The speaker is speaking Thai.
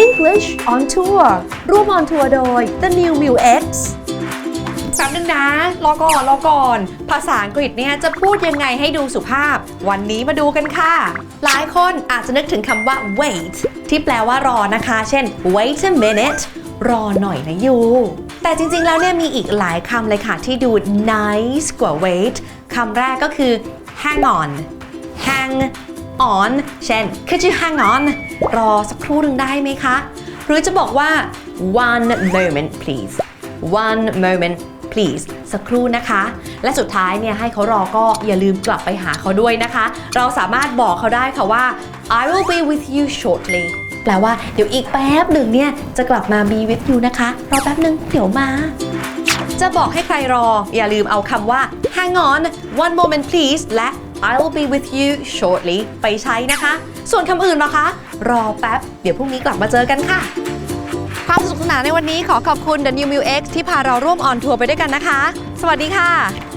English on Tour ร่วม on tour โดย The New Mu X แป๊บนึงนะ รอก่อน รอก่อน ภาษาอังกฤษเนี่ยจะพูดยังไงให้ดูสุภาพ วันนี้มาดูกันค่ะ หลายคนอาจจะนึกถึงคำว่า wait ที่แปลว่ารอนะคะ เช่น wait a minute รอหน่อยนะยูแต่จริงๆ แล้วเนี่ยมีอีกหลายคำเลยค่ะที่ดู nice กว่า wait คำแรกก็คือ hang on hang on เช่น could you hang on รอสักครู่หนึ่งได้ไหมคะ หรือจะบอกว่า one moment please one moment please สักครู่นะคะ และสุดท้ายเนี่ยให้เขารอก็อย่าลืมกลับไปหาเขาด้วยนะคะ เราสามารถบอกเขาได้ค่ะว่า I will be with you shortly แปลว่าเดี๋ยวอีกแป๊บหนึ่งเนี่ยจะกลับมา be with you นะคะ รอแป๊บหนึ่งเดี๋ยวมา จะบอกให้ใครรอ อย่าลืมเอาคำว่า hang on one moment please และ I will be with you shortly ไปใช้นะคะ ส่วนคำอื่นนะคะ รอแป๊บ เดี๋ยวพรุ่งนี้กลับมาเจอกันค่ะ ความสนุกสนานในวันนี้ขอขอบคุณ The New Mu X ที่พาเราร่วมออนทัวร์ไปด้วยกันนะคะ สวัสดีค่ะ